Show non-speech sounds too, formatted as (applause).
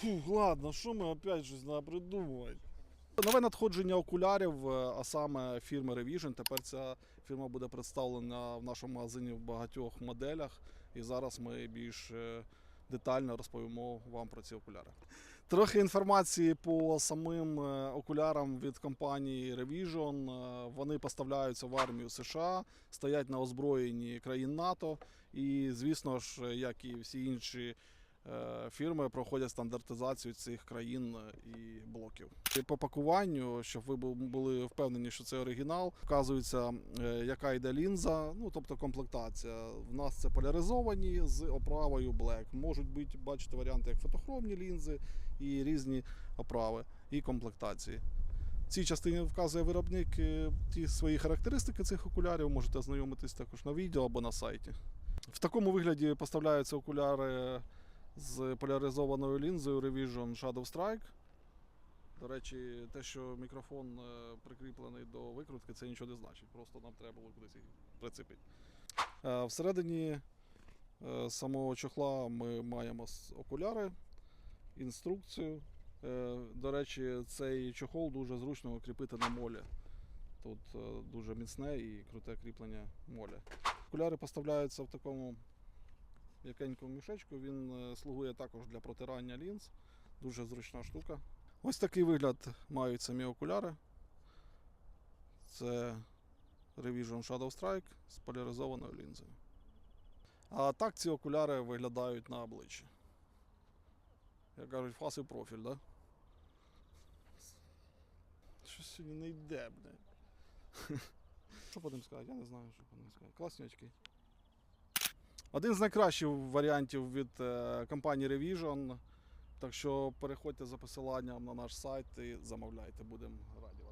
Фух, ладно, що ми опять щось треба придумувати? Нове надходження окулярів, е, а саме фірми Revision. Тепер ця фірма буде представлена в нашому магазині в багатьох моделях. І зараз ми більш е, детально розповімо вам про ці окуляри. Трохи інформації по самим е, окулярам від компанії Revision. Вони поставляються в армію США, стоять на озброєнні країн НАТО. І, звісно ж, як і всі інші фірми, проходять стандартизацію цих країн е, і блоків. І По пакуванню, щоб ви були впевнені, що це оригінал, вказується, е, яка йде лінза, ну тобто комплектація. В нас це поляризовані з оправою Black. Можуть бути, бачите, варіанти як фотохромні лінзи і різні оправи і комплектації. Цій частині вказує виробник е, ті свої характеристики цих окулярів. Можете ознайомитись також на відео або на сайті. В такому вигляді поставляються окуляри з поляризованою лінзою Revision Shadow Strike. До речі, те, що мікрофон е, прикріплений до викрутки, це нічого не значить. Просто нам треба було кудись їх прицепити. Е, Всередині е, самого чохла ми маємо окуляри, інструкцію. До речі, цей чохол дуже зручно кріпити на молі. Тут дуже міцне і круте кріплення моля. Окуляри поставляються в такому м'якенькому мішечку. Він е, слугує також для протирання лінз. Дуже зручна штука. Ось такий вигляд мають самі окуляри. Це Revision Shadow Strike з поляризованою лінзою. А так ці окуляри виглядають на обличчі. Як кажуть, фас і профіль, да? Щось сьогодні не йде, бля. (laughs) Що по ним сказати? Я не знаю, що по ним сказати. Класні очки. Один з найкращих варіантів від е, компанії Revision. Так що переходьте за посиланням на наш сайт і замовляйте. Будемо раді.